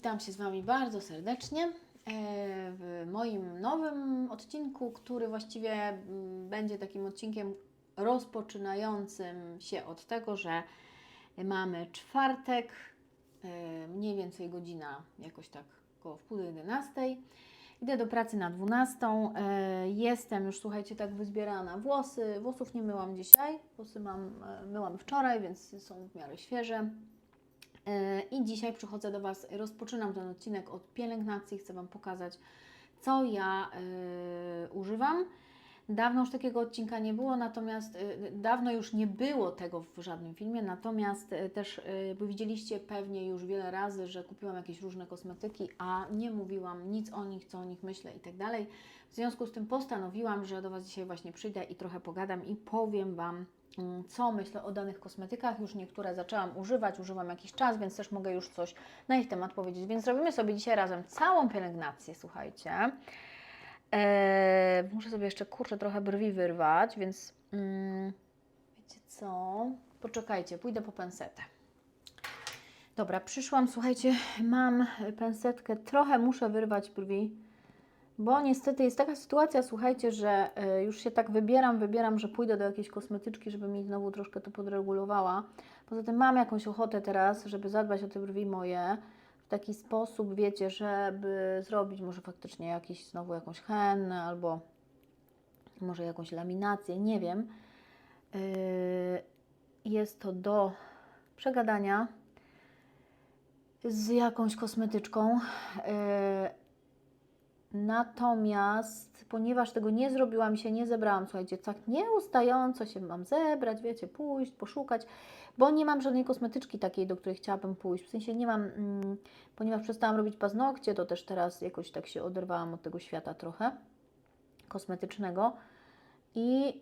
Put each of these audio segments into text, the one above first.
Witam się z Wami bardzo serdecznie e, w moim nowym odcinku, który właściwie mm, będzie takim odcinkiem rozpoczynającym się od tego, że mamy czwartek, e, mniej więcej godzina jakoś tak koło wpół do 11. Idę do pracy na 12. E, Jestem już, słuchajcie, tak wyzbierana. Włosy, włosów nie myłam dzisiaj. Włosy mam, myłam wczoraj, więc są w miarę świeże. E, I dzisiaj przychodzę do Was, rozpoczynam ten odcinek od pielęgnacji. Chcę Wam pokazać, co ja e, używam. Dawno już takiego odcinka nie było, natomiast e, dawno już nie było tego w żadnym filmie, natomiast też, bo widzieliście pewnie już wiele razy, że kupiłam jakieś różne kosmetyki, a nie mówiłam nic o nich, co o nich myślę i tak dalej. W związku z tym postanowiłam, że do Was dzisiaj właśnie przyjdę i trochę pogadam i powiem Wam, co myślę o danych kosmetykach. Już niektóre zaczęłam używać, używam jakiś czas, więc też mogę już coś na ich temat powiedzieć. Więc zrobimy sobie dzisiaj razem całą pielęgnację, słuchajcie. Eee, muszę sobie jeszcze, kurczę, trochę brwi wyrwać, więc mm, wiecie co? Poczekajcie, pójdę po pensetę. Dobra, przyszłam, słuchajcie, mam pensetkę, trochę muszę wyrwać brwi, bo niestety jest taka sytuacja, słuchajcie, że e, już się tak wybieram, wybieram, że pójdę do jakiejś kosmetyczki, żeby mi znowu troszkę to podregulowała. Poza tym mam jakąś ochotę teraz, żeby zadbać o te brwi moje w taki sposób, wiecie, żeby zrobić może faktycznie jakiś, znowu jakąś hennę albo może jakąś laminację, nie wiem. Yy, Jest to do przegadania z jakąś kosmetyczką. Natomiast, ponieważ tego nie zrobiłam się, nie zebrałam, słuchajcie, tak nieustająco się mam zebrać, wiecie, pójść, poszukać, bo nie mam żadnej kosmetyczki takiej, do której chciałabym pójść. W sensie nie mam, mm, ponieważ przestałam robić paznokcie, to też teraz jakoś tak się oderwałam od tego świata trochę kosmetycznego i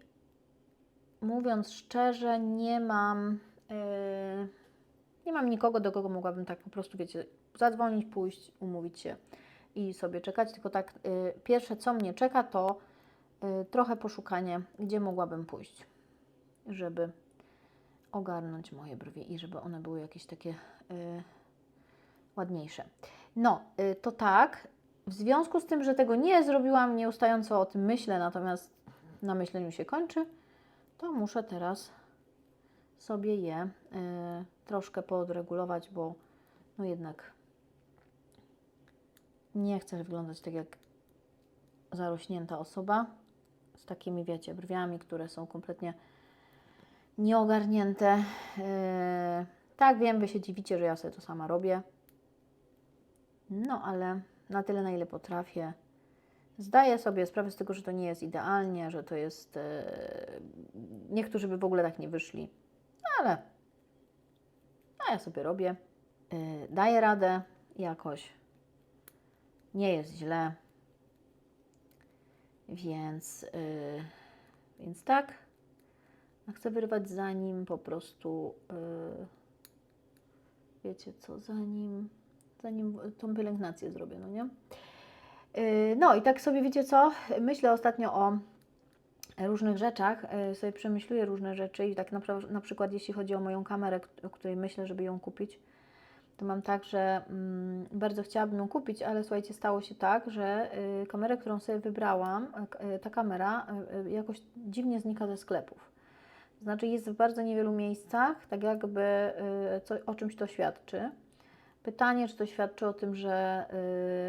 mówiąc szczerze, nie mam, yy, nie mam nikogo, do kogo mogłabym tak po prostu, wiecie, zadzwonić, pójść, umówić się i sobie czekać, tylko tak y, pierwsze co mnie czeka to y, trochę poszukanie, gdzie mogłabym pójść, żeby ogarnąć moje brwi i żeby one były jakieś takie y, ładniejsze. No, y, to tak. W związku z tym, że tego nie zrobiłam, nieustająco o tym myślę, natomiast na myśleniu się kończy, to muszę teraz sobie je y, troszkę podregulować, bo no jednak nie chcę wyglądać tak jak zarośnięta osoba z takimi, wiecie, brwiami, które są kompletnie nieogarnięte. Yy, tak, wiem, Wy się dziwicie, że ja sobie to sama robię. No, ale na tyle, na ile potrafię. Zdaję sobie sprawę z tego, że to nie jest idealnie, że to jest. Yy, niektórzy by w ogóle tak nie wyszli, ale a ja sobie robię. Yy, daję radę jakoś nie jest źle. Więc, yy, więc tak. A chcę wyrwać zanim po prostu, yy, wiecie co, zanim, zanim tą pielęgnację zrobię, no nie? Yy, no i tak sobie, wiecie co, myślę ostatnio o różnych rzeczach, yy, sobie przemyśluję różne rzeczy i tak na, na przykład jeśli chodzi o moją kamerę, o której myślę, żeby ją kupić, to mam tak, że mm, bardzo chciałabym ją kupić, ale słuchajcie, stało się tak, że y, kamerę, którą sobie wybrałam, y, ta kamera y, jakoś dziwnie znika ze sklepów. Znaczy jest w bardzo niewielu miejscach, tak jakby y, co, o czymś to świadczy. Pytanie, czy to świadczy o tym, że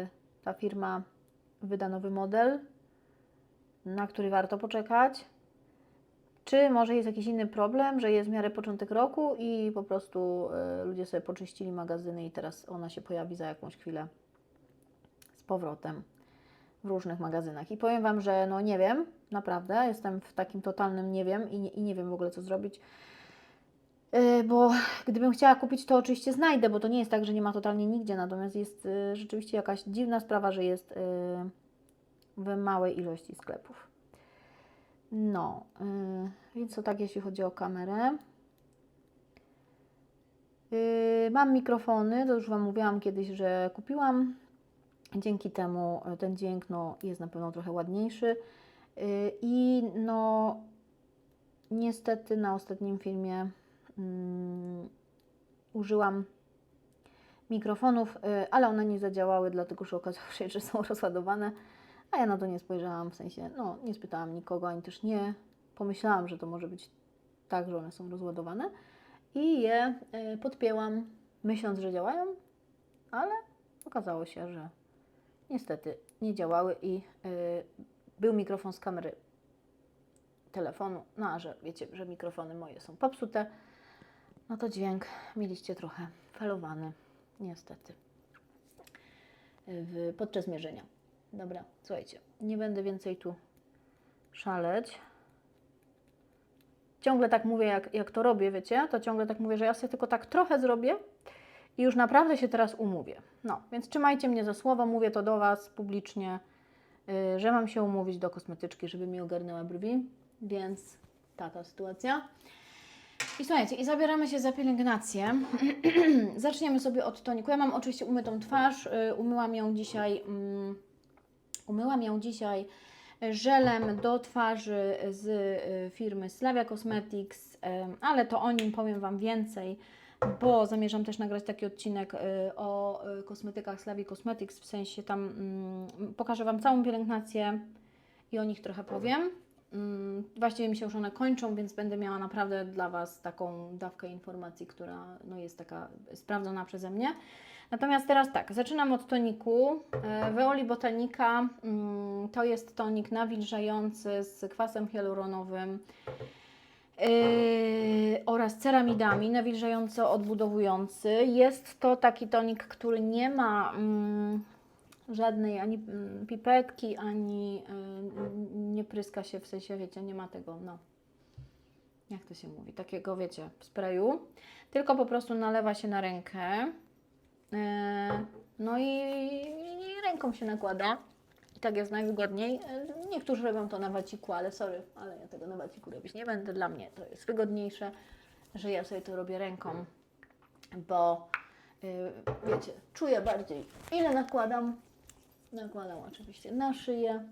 y, ta firma wyda nowy model, na który warto poczekać, czy może jest jakiś inny problem, że jest w miarę początek roku i po prostu y, ludzie sobie poczyścili magazyny i teraz ona się pojawi za jakąś chwilę z powrotem w różnych magazynach. I powiem Wam, że no nie wiem, naprawdę, jestem w takim totalnym nie wiem i nie, i nie wiem w ogóle co zrobić. Y, bo gdybym chciała kupić, to oczywiście znajdę, bo to nie jest tak, że nie ma totalnie nigdzie, natomiast jest y, rzeczywiście jakaś dziwna sprawa, że jest w małej ilości sklepów. No, yy, więc to tak jeśli chodzi o kamerę. Yy, mam mikrofony, to już Wam mówiłam kiedyś, że kupiłam. Dzięki temu ten dźwięk no, jest na pewno trochę ładniejszy. Yy, I no, niestety na ostatnim filmie użyłam mikrofonów, y, ale one nie zadziałały, dlatego że okazało się, że są rozładowane, a ja na to nie spojrzałam, w sensie, no nie spytałam nikogo, ani też nie. Pomyślałam, że to może być tak, że one są rozładowane. I je y, podpięłam, myśląc, że działają, ale okazało się, że niestety nie działały i y, był mikrofon z kamery telefonu, no a że wiecie, że mikrofony moje są popsute, no to dźwięk mieliście trochę falowany, niestety, w, podczas mierzenia. Dobra, słuchajcie, nie będę więcej tu szaleć. Ciągle tak mówię, jak, jak to robię, wiecie, to ciągle tak mówię, że ja sobie tylko tak trochę zrobię i już naprawdę się teraz umówię. No, więc trzymajcie mnie za słowo, mówię to do Was publicznie, yy, że mam się umówić do kosmetyczki, żeby mi ogarnęła brwi, więc taka sytuacja. I słuchajcie, i zabieramy się za pielęgnację. Zaczniemy sobie od toniku. Ja mam oczywiście umytą twarz, yy, umyłam ją dzisiaj, mm, umyłam ją dzisiaj żelem do twarzy z y, firmy Slavia Cosmetics, ale to o nim powiem Wam więcej, bo zamierzam też nagrać taki odcinek y, o y, kosmetykach Slavia Cosmetics, w sensie tam mm, pokażę Wam całą pielęgnację i o nich trochę powiem. Mm, Właściwie mi się już one kończą, więc będę miała naprawdę dla Was taką dawkę informacji, która no, jest taka sprawdzona przeze mnie. Natomiast teraz tak, zaczynam od toniku. E, Veoli Botanica mm, to jest tonik nawilżający z kwasem hialuronowym yy, oraz ceramidami, nawilżająco odbudowujący. Jest to taki tonik, który nie ma mm, żadnej ani mm, pipetki, ani y, nie pryska się, w sensie wiecie, nie ma tego, no, jak to się mówi, takiego wiecie, sprayu, tylko po prostu nalewa się na rękę. E, No i, ręką się nakłada. I tak jest najwygodniej. E, Niektórzy robią to na waciku, ale sorry, ale ja tego na waciku robić nie będę. Dla mnie to jest wygodniejsze, że ja sobie to robię ręką, bo y, wiecie, czuję bardziej ile nakładam. Nakładam oczywiście na szyję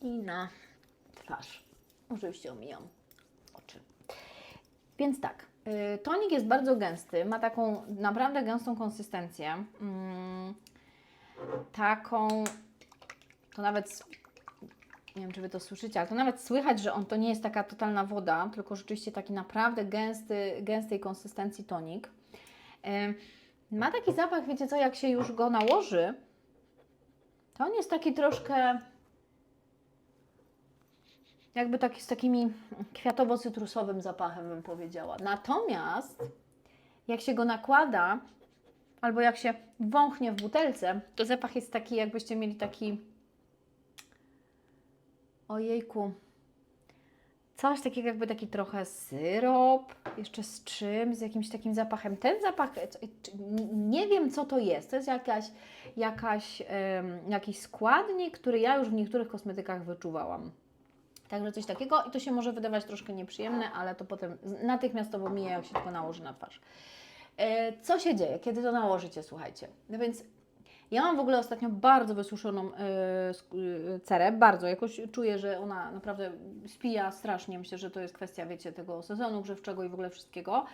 i na twarz. Oczywiście omijam oczy. Więc tak, tonik jest bardzo gęsty, ma taką naprawdę gęstą konsystencję. Mm, taką, to nawet, nie wiem czy Wy to słyszycie, ale to nawet słychać, że on to nie jest taka totalna woda, tylko rzeczywiście taki naprawdę gęsty, gęstej konsystencji tonik. Y, Ma taki zapach, wiecie co, jak się już go nałoży, to on jest taki troszkę jakby taki z takimi kwiatowo-cytrusowym zapachem, bym powiedziała. Natomiast jak się go nakłada, albo jak się wąchnie w butelce, to zapach jest taki, jakbyście mieli taki. Ojejku. Coś takiego, jakby taki trochę syrop, jeszcze z czym, z jakimś takim zapachem. Ten zapach, nie wiem co to jest. To jest jakaś, jakaś, jakiś składnik, który ja już w niektórych kosmetykach wyczuwałam. Także coś takiego i to się może wydawać troszkę nieprzyjemne, ale to potem natychmiastowo mija, jak się tylko nałoży na twarz. E, Co się dzieje, kiedy to nałożycie, słuchajcie? No więc ja mam w ogóle ostatnio bardzo wysuszoną e, e, cerę, bardzo. Jakoś czuję, że ona naprawdę spija strasznie. Myślę, że to jest kwestia, wiecie, tego sezonu grzewczego i w ogóle wszystkiego.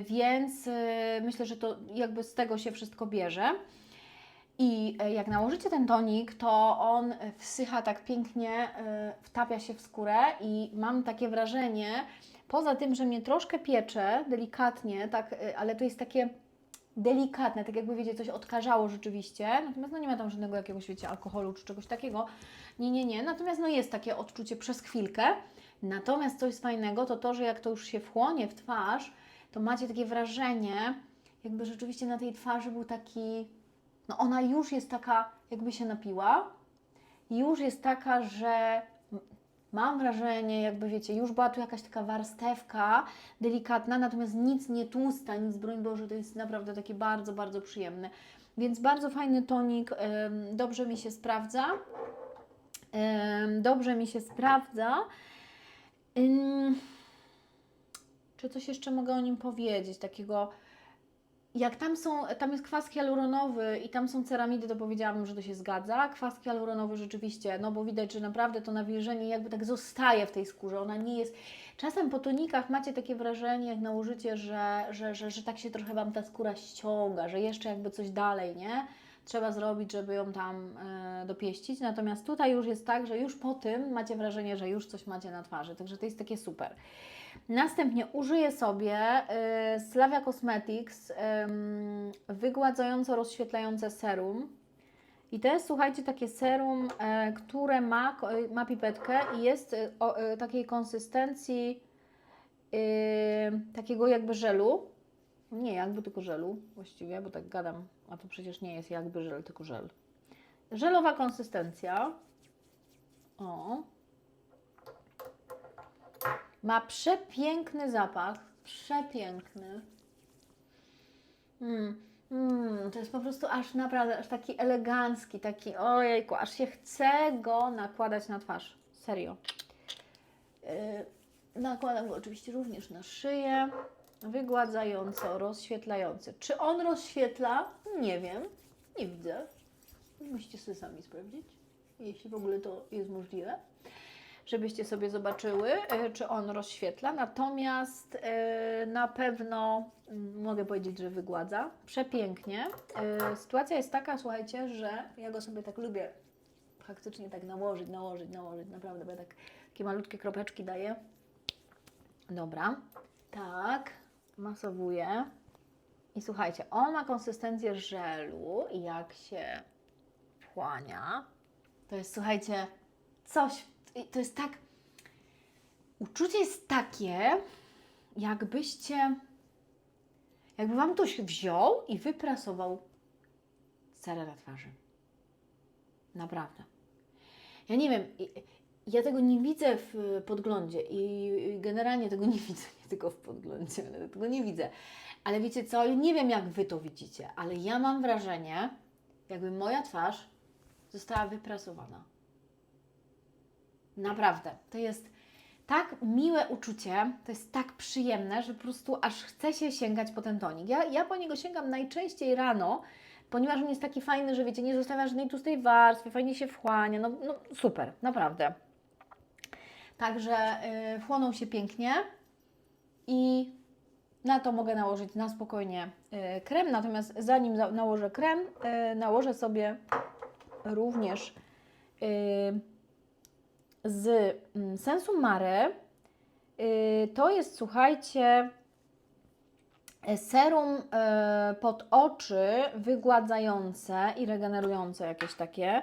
Więc myślę, że to jakby z tego się wszystko bierze. I e, jak nałożycie ten tonik, to on e, wsycha tak pięknie, e, wtapia się w skórę i mam takie wrażenie, poza tym, że mnie troszkę piecze, delikatnie, tak, ale to jest takie delikatne, tak jakby wiecie, coś odkarzało rzeczywiście, natomiast no nie ma tam żadnego jakiegoś, wiecie, alkoholu czy czegoś takiego, nie, nie, nie, natomiast no jest takie odczucie przez chwilkę, natomiast coś fajnego to to, że jak to już się wchłonie w twarz, to macie takie wrażenie, jakby rzeczywiście na tej twarzy był taki, no ona już jest taka, jakby się napiła, już jest taka, że mam wrażenie, jakby wiecie, już była tu jakaś taka warstewka delikatna, natomiast nic nie tłusta, nic, broń Boże, to jest naprawdę takie bardzo, bardzo przyjemne. Więc bardzo fajny tonik, dobrze mi się sprawdza. Dobrze mi się sprawdza. Czy coś jeszcze mogę o nim powiedzieć? Takiego jak tam są, tam jest kwas hialuronowy i tam są ceramidy, to powiedziałabym, że to się zgadza. Kwas hialuronowy rzeczywiście, no bo widać, że naprawdę to nawilżenie jakby tak zostaje w tej skórze. Ona nie jest. Czasem po tonikach macie takie wrażenie, jak nałożycie, że, że, że, że tak się trochę Wam ta skóra ściąga, że jeszcze jakby coś dalej, nie? Trzeba zrobić, żeby ją tam e, dopieścić. Natomiast tutaj już jest tak, że już po tym macie wrażenie, że już coś macie na twarzy. Także to jest takie super. Następnie użyję sobie y, Slavia Cosmetics wygładzająco rozświetlające serum. I to jest, słuchajcie, takie serum, e, które ma, ma pipetkę i jest y, y, takiej konsystencji takiego jakby żelu. Nie jakby, tylko żelu właściwie, bo tak gadam, a to przecież nie jest jakby żel, tylko żel. Żelowa konsystencja. O, ma przepiękny zapach. Przepiękny. Mm, mm, to jest po prostu aż naprawdę, aż taki elegancki, taki ojejku, aż się chce go nakładać na twarz. Serio. Yy, nakładam go oczywiście również na szyję. Wygładzająco, rozświetlający. Czy on rozświetla? Nie wiem. Nie widzę. Musicie sobie sami sprawdzić, jeśli w ogóle to jest możliwe żebyście sobie zobaczyły, e, czy on rozświetla. Natomiast e, na pewno mm, mogę powiedzieć, że wygładza przepięknie. E, Sytuacja jest taka, słuchajcie, że ja go sobie tak lubię faktycznie tak nałożyć, nałożyć, nałożyć, naprawdę, bo ja tak takie malutkie kropeczki daję. Dobra, tak, masowuję. I słuchajcie, on ma konsystencję żelu i jak się wchłania, to jest, słuchajcie, coś, to jest tak, uczucie jest takie, jakbyście, jakby Wam ktoś wziął i wyprasował cerę na twarzy. Naprawdę. Ja nie wiem, ja tego nie widzę w podglądzie i generalnie tego nie widzę, nie tylko w podglądzie, ale tego nie widzę. Ale wiecie co, nie wiem jak Wy to widzicie, ale ja mam wrażenie, jakby moja twarz została wyprasowana. Naprawdę. To jest tak miłe uczucie, to jest tak przyjemne, że po prostu aż chce się sięgać po ten tonik. Ja, ja po niego sięgam najczęściej rano, ponieważ on jest taki fajny, że wiecie, nie zostawia żadnej tłustej warstwy, fajnie się wchłania, no, no super, naprawdę. Także yy, wchłonął się pięknie i na to mogę nałożyć na spokojnie yy, krem, natomiast zanim za- nałożę krem, yy, nałożę sobie również yy, z mm, Sensu Mare. Y, To jest, słuchajcie, e, serum e, pod oczy wygładzające i regenerujące jakieś takie.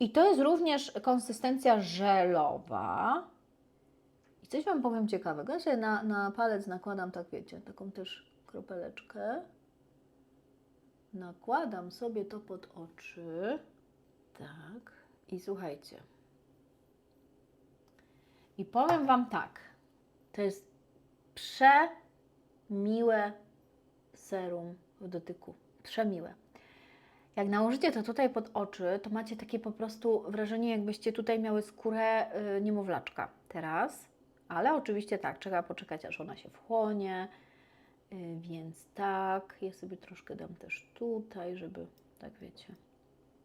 I to jest również konsystencja żelowa. I coś Wam powiem ciekawego. Ja sobie na, na palec nakładam, tak wiecie, taką też kropeleczkę. Nakładam sobie to pod oczy. Tak. I słuchajcie. I powiem Wam tak, to jest przemiłe serum w dotyku. Przemiłe. Jak nałożycie to tutaj pod oczy, to macie takie po prostu wrażenie, jakbyście tutaj miały skórę y, niemowlaczka teraz. Ale oczywiście tak, trzeba poczekać, aż ona się wchłonie. Y, więc tak, ja sobie troszkę dam też tutaj, żeby, tak wiecie,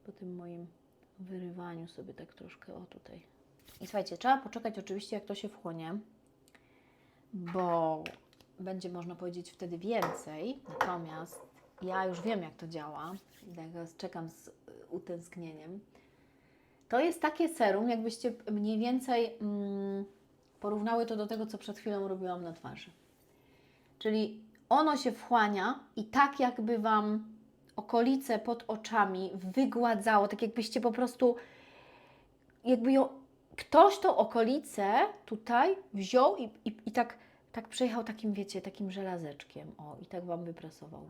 po tym moim wyrywaniu sobie tak troszkę, o tutaj, i słuchajcie, trzeba poczekać oczywiście, jak to się wchłonie, bo będzie można powiedzieć wtedy więcej. Natomiast ja już wiem, jak to działa. Teraz czekam z utęsknieniem. To jest takie serum, jakbyście mniej więcej mm, porównały to do tego, co przed chwilą robiłam na twarzy. Czyli ono się wchłania i tak jakby Wam okolice pod oczami wygładzało, tak jakbyście po prostu jakby ją, ktoś tą okolicę tutaj wziął i, i, i tak, tak przejechał takim, wiecie, takim żelazeczkiem. O, i tak Wam wyprasował.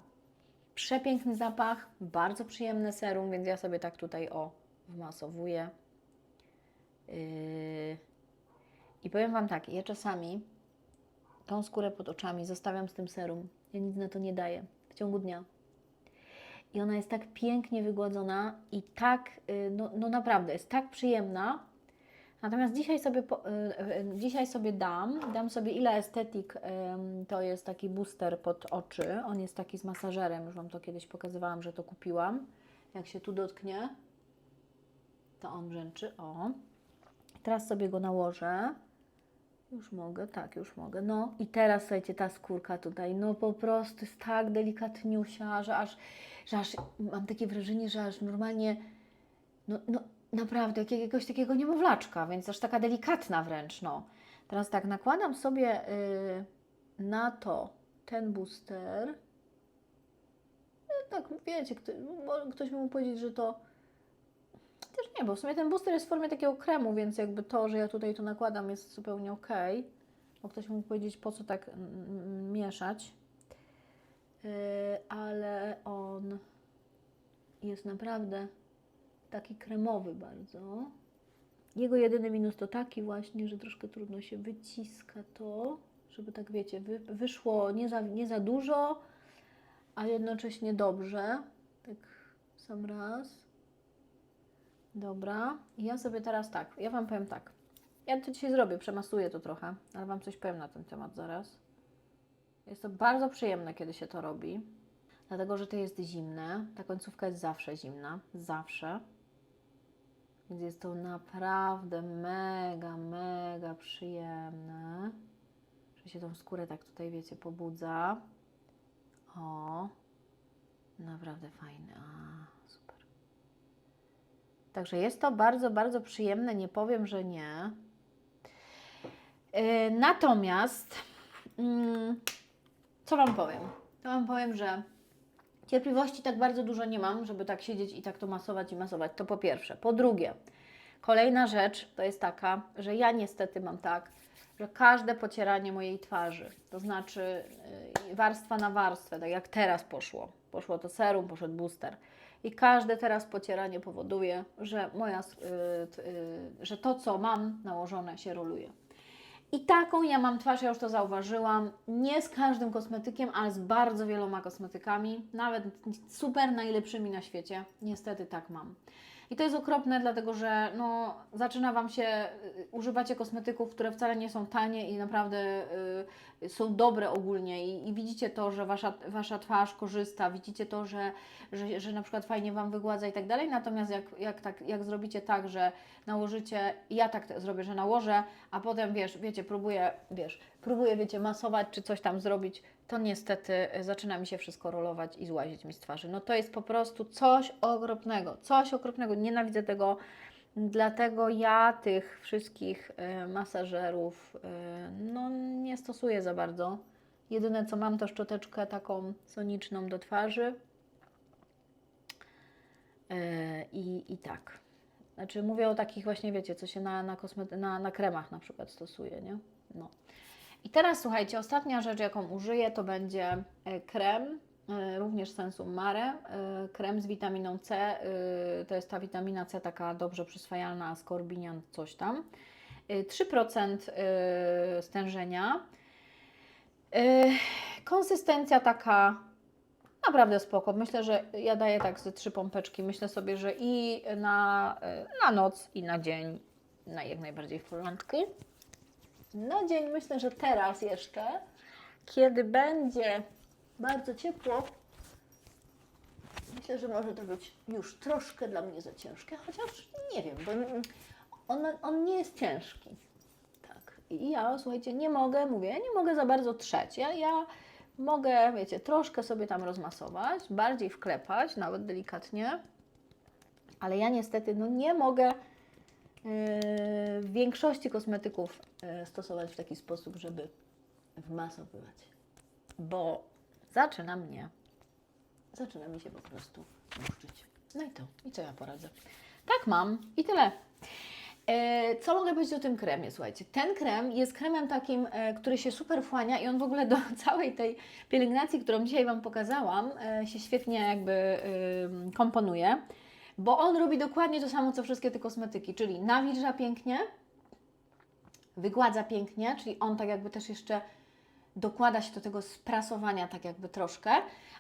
Przepiękny zapach, bardzo przyjemne serum, więc ja sobie tak tutaj o wmasowuję. Yy. I powiem Wam tak, ja czasami tą skórę pod oczami zostawiam z tym serum. Ja nic na to nie daję w ciągu dnia. I ona jest tak pięknie wygładzona i tak, y, no, no naprawdę, jest tak przyjemna, Natomiast dzisiaj sobie, po, y, y, dzisiaj sobie dam, dam sobie ile estetyk, to jest taki booster pod oczy, on jest taki z masażerem, już Wam to kiedyś pokazywałam, że to kupiłam. Jak się tu dotknie, to on brzęczy, o. Teraz sobie go nałożę. Już mogę, tak, już mogę. No i teraz słuchajcie, ta skórka tutaj, no po prostu jest tak delikatniusia, że aż, że aż mam takie wrażenie, że aż normalnie, no, no naprawdę, jak jakiegoś takiego niemowlaczka, więc aż taka delikatna wręcz, no. Teraz tak, nakładam sobie y, na to ten booster. Y, tak, wiecie, kto, ktoś mógł powiedzieć, że to też nie, bo w sumie ten booster jest w formie takiego kremu, więc jakby to, że ja tutaj to nakładam jest zupełnie ok. Bo ktoś mógł powiedzieć, po co tak mieszać. Yy, ale on jest naprawdę taki kremowy bardzo. Jego jedyny minus to taki właśnie, że troszkę trudno się wyciska to, żeby tak wiecie, wy, wyszło nie za, nie za dużo, a jednocześnie dobrze. Tak sam raz. Dobra, I ja sobie teraz tak, ja Wam powiem tak. Ja to dzisiaj zrobię, przemasuję to trochę, ale Wam coś powiem na ten temat zaraz. Jest to bardzo przyjemne, kiedy się to robi, dlatego że to jest zimne. Ta końcówka jest zawsze zimna, zawsze. Więc jest to naprawdę mega, mega przyjemne, że się tą skórę tak tutaj, wiecie, pobudza. O, naprawdę fajne. A, super. Także jest to bardzo, bardzo przyjemne, nie powiem, że nie. Yy, natomiast, mm, co Wam powiem? To Wam powiem, że cierpliwości tak bardzo dużo nie mam, żeby tak siedzieć i tak to masować i masować. To po pierwsze. Po drugie, kolejna rzecz to jest taka, że ja niestety mam tak, że każde pocieranie mojej twarzy, to znaczy yy, warstwa na warstwę, tak jak teraz poszło, poszło to serum, poszedł booster, i każde teraz pocieranie powoduje, że, moja, y, y, że to, co mam nałożone, się roluje. I taką ja mam twarz, ja już to zauważyłam, nie z każdym kosmetykiem, ale z bardzo wieloma kosmetykami, nawet super najlepszymi na świecie. Niestety tak mam. I to jest okropne, dlatego że no, zaczyna Wam się, y, używacie kosmetyków, które wcale nie są tanie i naprawdę y, są dobre ogólnie. I, i widzicie to, że wasza, wasza twarz korzysta, widzicie to, że, że, że na przykład fajnie Wam wygładza i tak dalej, natomiast jak, jak, tak, jak zrobicie tak, że nałożycie, ja tak zrobię, że nałożę, a potem wiesz, wiecie, próbuję, wiesz, próbuję, wiecie, masować czy coś tam zrobić, to niestety y, zaczyna mi się wszystko rolować i złazić mi z twarzy. No to jest po prostu coś okropnego, coś okropnego, nienawidzę tego, dlatego ja tych wszystkich y, masażerów y, no nie stosuję za bardzo. Jedyne co mam to szczoteczkę taką soniczną do twarzy i, i tak. Znaczy mówię o takich właśnie, wiecie, co się na, na, kosmety- na, na kremach na przykład stosuje, nie? No. I teraz słuchajcie, ostatnia rzecz, jaką użyję, to będzie e, krem, e, również Sensum Mare, e, krem z witaminą C, to jest ta witamina C taka dobrze przyswajalna, askorbinian, coś tam. E, 3% e, stężenia. Konsystencja taka naprawdę spoko. Myślę, że ja daję tak ze trzy pompeczki. Myślę sobie, że i na, na noc, i na dzień, na jak najbardziej w porządku. Na dzień myślę, że teraz jeszcze, kiedy będzie bardzo ciepło, myślę, że może to być już troszkę dla mnie za ciężkie, chociaż nie wiem, bo on, on nie jest ciężki. Tak. I ja, słuchajcie, nie mogę, mówię, ja nie mogę za bardzo trzeć. Ja, ja mogę, wiecie, troszkę sobie tam rozmasować, bardziej wklepać, nawet delikatnie, ale ja niestety no, nie mogę w większości kosmetyków yy, stosować w taki sposób, żeby wmasowywać, bo zaczyna mnie, zaczyna mi się po prostu muszczyć. No i to, i co ja poradzę? Tak mam i tyle. E, Co mogę powiedzieć o tym kremie? Słuchajcie, ten krem jest kremem takim, który się super wchłania i on w ogóle do całej tej pielęgnacji, którą dzisiaj Wam pokazałam, się świetnie jakby komponuje, bo on robi dokładnie to samo, co wszystkie te kosmetyki, czyli nawilża pięknie, wygładza pięknie, czyli on tak jakby też jeszcze dokłada się do tego sprasowania tak jakby troszkę,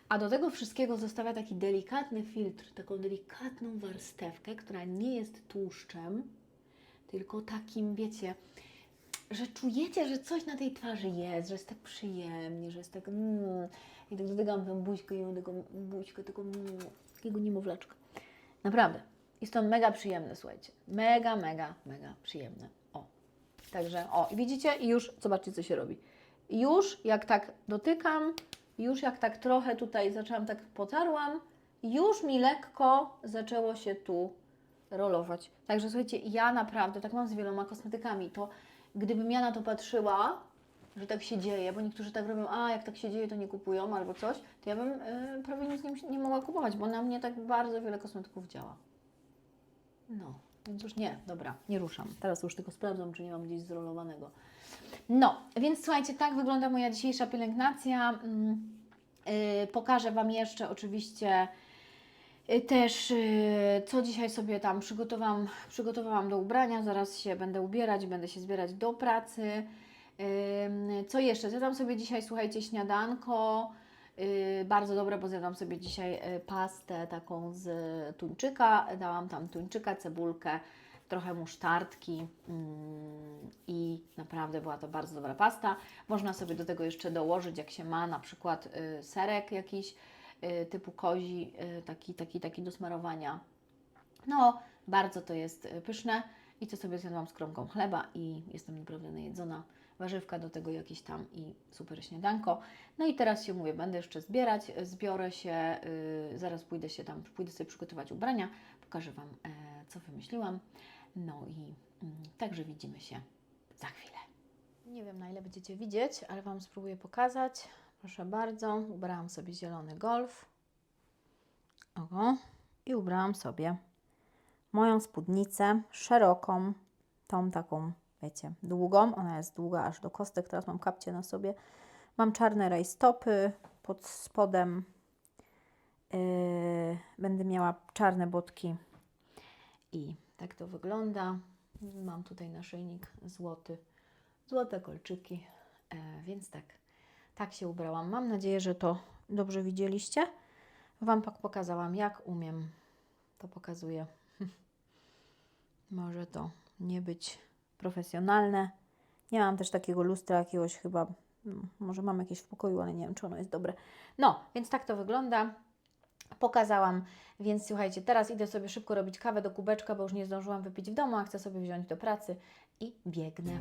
a do tego wszystkiego zostawia taki delikatny filtr, taką delikatną warstewkę, która nie jest tłuszczem, tylko takim, wiecie, że czujecie, że coś na tej twarzy jest, że jest tak przyjemnie, że jest tak mm, i tak dotykam tę buźkę i mam taką buźkę, taką mm, takiego niemowlaczka. Naprawdę. Jest to mega przyjemne, słuchajcie. Mega, mega, mega przyjemne. O. Także, o, i widzicie? I już, zobaczcie, co się robi. Już jak tak dotykam, już jak tak trochę tutaj zaczęłam, tak potarłam, już mi lekko zaczęło się tu rolować. Także słuchajcie, ja naprawdę, tak mam z wieloma kosmetykami, to gdybym ja na to patrzyła, że tak się dzieje, bo niektórzy tak robią, a jak tak się dzieje, to nie kupują albo coś, to ja bym y, prawie nic nie, nie mogła kupować, bo na mnie tak bardzo wiele kosmetyków działa. No, więc już nie, dobra, nie ruszam. Teraz już tylko sprawdzam, czy nie mam gdzieś zrolowanego. No, więc słuchajcie, tak wygląda moja dzisiejsza pielęgnacja. Mm, y, pokażę Wam jeszcze oczywiście y, też, y, co dzisiaj sobie tam przygotowałam, przygotowałam do ubrania. Zaraz się będę ubierać, będę się zbierać do pracy. Co jeszcze? Zjadłam sobie dzisiaj, słuchajcie, śniadanko. Yy, bardzo dobre, bo zjadłam sobie dzisiaj yy, pastę taką z tuńczyka. Dałam tam tuńczyka, cebulkę, trochę musztardki mm, i naprawdę była to bardzo dobra pasta. Można sobie do tego jeszcze dołożyć, jak się ma na przykład yy, serek jakiś yy, typu kozi, taki, taki, taki do smarowania. No, bardzo to jest y, pyszne. I co sobie zjadłam z kromką chleba i jestem naprawdę najedzona. Warzywka do tego jakieś tam i super śniadanko. No i teraz się mówię, będę jeszcze zbierać, y, zbiorę się, y, zaraz pójdę się tam, pójdę sobie przygotować ubrania, pokażę Wam, e, co wymyśliłam. No i mm, także widzimy się za chwilę. Nie wiem na ile będziecie widzieć, ale Wam spróbuję pokazać. Proszę bardzo, ubrałam sobie zielony golf. Ogo. I ubrałam sobie moją spódnicę szeroką, tą taką, wiecie, długą. Ona jest długa aż do kostek. Teraz mam kapcie na sobie. Mam czarne rajstopy pod spodem. Yy, będę miała czarne botki. I tak to wygląda. Mam tutaj naszyjnik złoty, złote kolczyki, e, więc tak, tak się ubrałam. Mam nadzieję, że to dobrze widzieliście. Wam pokazałam, jak umiem. To pokazuję. Może to nie być profesjonalne. Nie mam też takiego lustra jakiegoś chyba, no, może mam jakieś w pokoju, ale nie wiem, czy ono jest dobre. No, więc tak to wygląda. Pokazałam, więc słuchajcie, teraz idę sobie szybko robić kawę do kubeczka, bo już nie zdążyłam wypić w domu, a chcę sobie wziąć do pracy i biegnę.